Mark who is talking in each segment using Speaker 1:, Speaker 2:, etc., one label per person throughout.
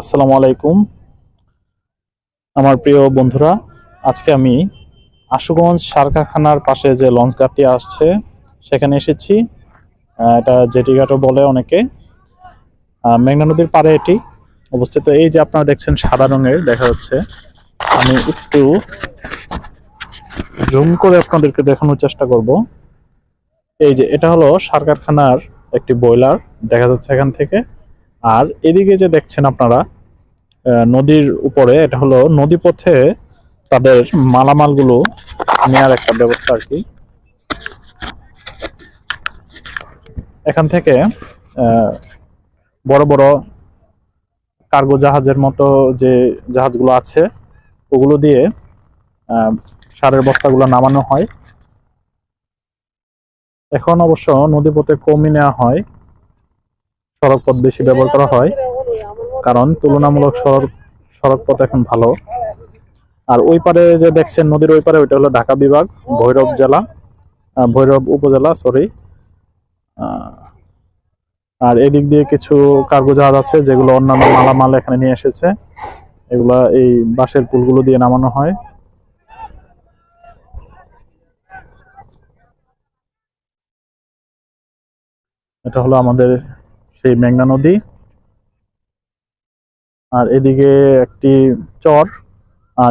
Speaker 1: আসসালামু আলাইকুম। আমার প্রিয় বন্ধুরা, আজকে আমি আশুগঞ্জ সার কারখানার পাশে যে লঞ্চ ঘাটটি আসছে, সেখানে এসেছি। এটা জেটি ঘাটও বলে অনেকে। মেঘনা নদীর পাড়ে এটি অবস্থিত। এই যে আপনারা দেখছেন সাদা রঙের, দেখা যাচ্ছে। আমি একটু জুম করে আপনাদেরকে দেখানোর চেষ্টা করব। এই যে, এটা হলো সার কারখানার একটি বয়লার দেখা যাচ্ছে এখান থেকে। আর এদিকে যে দেখছেন আপনারা নদীর উপরে, এটা হলো নদী পথে তাদের মালামালগুলো নেয়ার একটা ব্যবস্থা আর কি। এখান থেকে বড় বড় কার্গো জাহাজের মতো যে জাহাজগুলো আছে, ওগুলো দিয়ে সারের বস্তাগুলো নামানো হয়। এখন অবশ্য নদীপথে কমই নেওয়া হয়। সড়ক পথ বেশি ব্যবহার করা হয়, কারণ তুলনামূলক সড়ক সড়ক পথ এখন ভালো। আর ওই পারে যে দেখছেন নদীর ওই পারে, ওইটা হলো ঢাকা বিভাগ, ভৈরব জেলা ভৈরব উপজেলা সরি আর এদিক দিয়ে কিছু কার্গো জাহাজ আছে, যেগুলো অন্যান্য মালামাল এখানে নিয়ে এসেছে। এগুলা এই বাঁশের পুলগুলো দিয়ে নামানো হয়। এটা হলো আমাদের সেই মেঘনা নদী। আর এদিকে একটি চর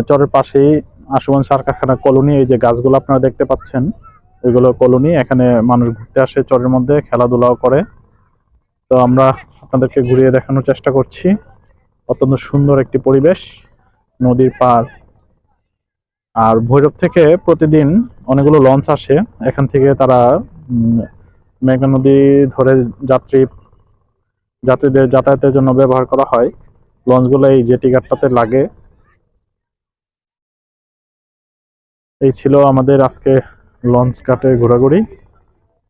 Speaker 1: চরের পাশেই আশুগঞ্জ সার কারখানা কলোনি, এই যে গাছগুলো আপনারা দেখতে পাচ্ছেন এগুলো কলোনি, এখানে মানুষ ঘুরতে আসে চরের মধ্যে, খেলাধুলাও করে। তো আমরা আপনাদেরকে ঘুরিয়ে দেখানোর চেষ্টা করছি। অত্যন্ত সুন্দর একটি পরিবেশ, নদীর পার। আর ভৈরব থেকে প্রতিদিন অনেকগুলো লঞ্চ আসে, এখান থেকে তারা মেঘনা নদী ধরে যাত্রী যাত্রীদের যাতায়াতের জন্য ব্যবহার করা হয়। লঞ্চগুলো এই জেটি ঘাটটাতে লাগে। এই ছিল আমাদের আজকে লঞ্চ ঘাটে ঘোরাঘুরি।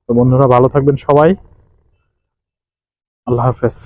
Speaker 1: তো বন্ধুরা, ভালো থাকবেন সবাই। আল্লাহ হাফেজ।